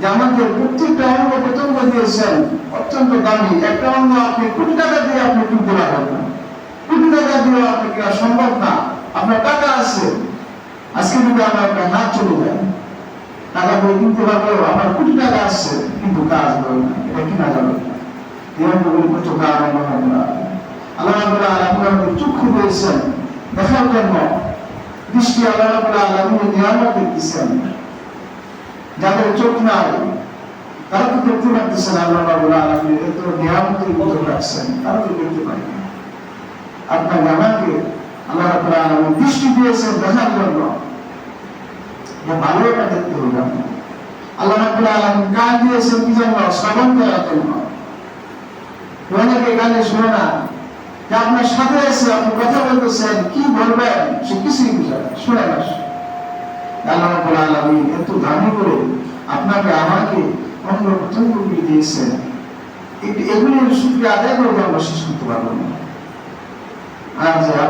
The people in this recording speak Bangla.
যে আমাদের প্রত্যেকটা অঙ্গ প্রত্যঙ্গ দিয়েছেন, অত্যন্ত দামি। একটা অঙ্গ আপনি কোটি টাকা দিয়ে আপনি কিনতে পারবেন না। কোটি টাকা দিয়ে আপনি কেনা সম্ভব না। আপনার টাকা আছে। আজকে যদি আমার একটা হাত চলে যায়, টাকা দিয়ে কিনতে আমার কোটি টাকা আছে, কিন্তু কাজ হবে না। এটা কিনা যাবে না। নিয়মগুলি কিছু কারণ আল্লাহ চক্ষু দিয়েছেন। দেখার জন্য। দৃষ্টি আল্লাহ রাব্বুল আলামিন নিয়ামত দিচ্ছেন যাদের চোখ নাই, তারা তো দেখতে পারতেছেন আল্লাহ এত মতো রাখছেন, তারা তো দেখতে আল্লাহ দৃষ্টি দিয়েছেন দেখার জন্য। ভালো এটা দেখতে হবে আপনার। আল্লাহ রাব্বুল আলামিন কান দিয়েছেন কি জন্য শ্রবণ করার জন্য। অনেকে শুনে না আপনার সাথে আছে, আপনি কথা বলতেছেন কি বলবেন সে কিছুই বুঝে না শুনে না সে। আল্লাহ রাব্বুল আলামিন এত দামি করে আপনাকে আমাকে অন্য প্রথমগুলি দিয়েছেন। এগুলির শুক্রিয়া আদায় করে আমরা শেষ করতে পারব না। আর যে